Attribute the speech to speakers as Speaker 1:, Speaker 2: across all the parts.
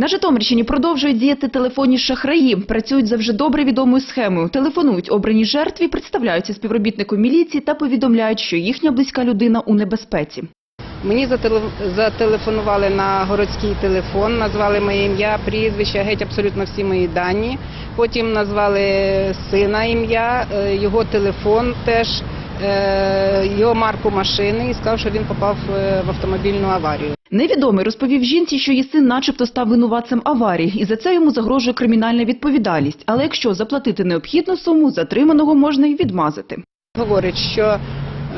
Speaker 1: На Житомирщині продовжують діяти телефонні шахраї. Працюють за вже добре відомою схемою. Телефонують обраній жертві, представляються співробітником міліції та повідомляють, що їхня близька людина у небезпеці.
Speaker 2: Мені зателе- зателефонували на городський телефон, назвали моє ім'я, прізвище, геть абсолютно всі мої дані. Потім назвали сина ім'я, е, його телефон теж, е, його марку машини і сказав, що він попав е, в автомобільну аварію.
Speaker 1: Невідомий розповів жінці, що її син начебто став винуватцем аварії, і за це йому загрожує кримінальна відповідальність. Але якщо заплатити необхідну суму, затриманого можна й відмазати.
Speaker 2: Говорить, що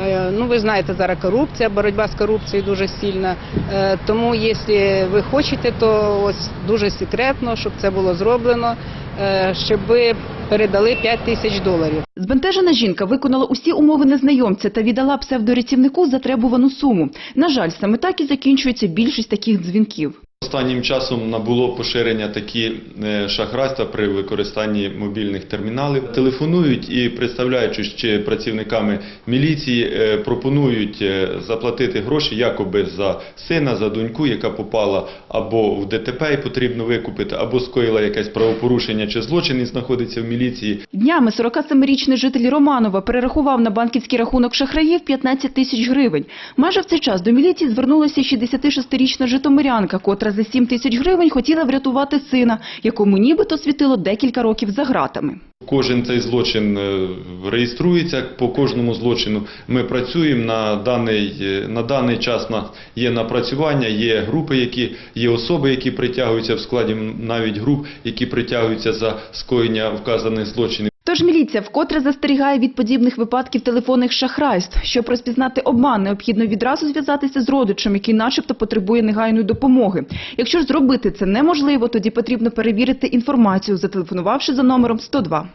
Speaker 2: е, ну ви знаєте, зараз корупція, боротьба з корупцією дуже сильна. Е, Тому, якщо ви хочете, то ось дуже секретно, щоб це було зроблено, е, щоб ви передали 5 тисяч доларів.
Speaker 1: Збентежена жінка виконала усі умови незнайомця та віддала псевдорятівнику затребувану суму. На жаль, саме так і закінчується більшість таких дзвінків.
Speaker 3: Останнім часом набуло поширення такі е, шахрайства при використанні мобільних терміналів. Телефонують і, представляючись чи працівниками міліції, е, пропонують е, заплатити гроші якоби за сина, за доньку, яка попала або в ДТП і потрібно викупити, або скоїла якесь правопорушення чи злочин і знаходиться в міліції.
Speaker 1: Днями 47-річний житель Романова перерахував на банківський рахунок шахраїв 15 тисяч гривень. Майже в цей час до міліції звернулася 66-річна житомирянка, котра за 7 тисяч гривень хотіла врятувати сина, якому нібито світило декілька років за ґратами.
Speaker 3: Кожен цей злочин е, реєструється. По кожному злочину ми працюємо. На даний, е, на даний час у є напрацювання, є групи, які є особи, які притягуються в складі навіть груп, які притягуються за скоєння вказаних злочинів.
Speaker 1: Тож міліція вкотре застерігає від подібних випадків телефонних шахрайств. Щоб розпізнати обман, необхідно відразу зв'язатися з родичем, який начебто потребує негайної допомоги. Якщо ж зробити це неможливо, тоді потрібно перевірити інформацію, зателефонувавши за номером 102.